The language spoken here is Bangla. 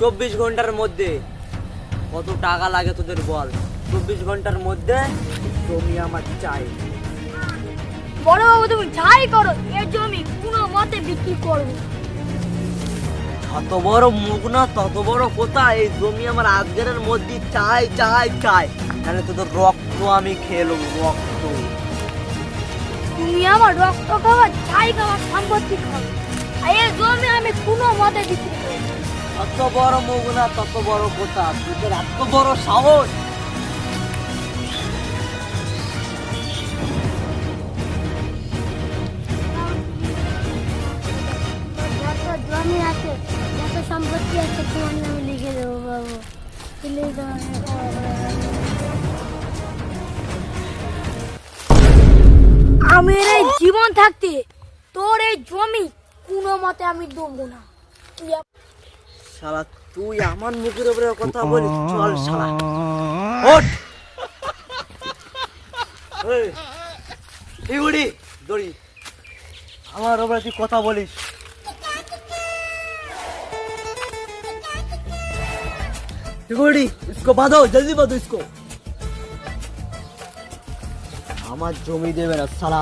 চব্বিশ ঘণ্টার মধ্যে। কত টাকা লাগে তোদের বল? চব্বিশ ঘণ্টার মধ্যে জমি আমার চাই। বড় বাবু তুমি যাই করো এর জমি কোনো মতে বিক্রি করব যত বড় মুখ না তত বড় কথা এই জমি আমার আজকের মধ্যে চাই চাই চাই। তাহলে তোদের রক্ত আমি খেলো রক্ত। তুমি আমার রক্ত খাওয়া ছাই খাওয়া সম্পত্তি খাও আর এই জমি আমি কোনো মতে বিক্রি করব। তত বড় না তত বড় কথা তোদের এত বড় সাহস সম্পত্তি আছে লিখে দেবো। আমি এই জীবন থাকতে, তোর এই জমি কোনো মতে আমি দেবো না শালা তুই আমার মুখের উপরে কথা বলিস চল শালা ওঠ এই, এই উড়ি দড়ি আমার উপরে তুই কথা বলিস गुड़ी इसको बांधो जल्दी बांधो इसको আমার জমি দেবে না সালা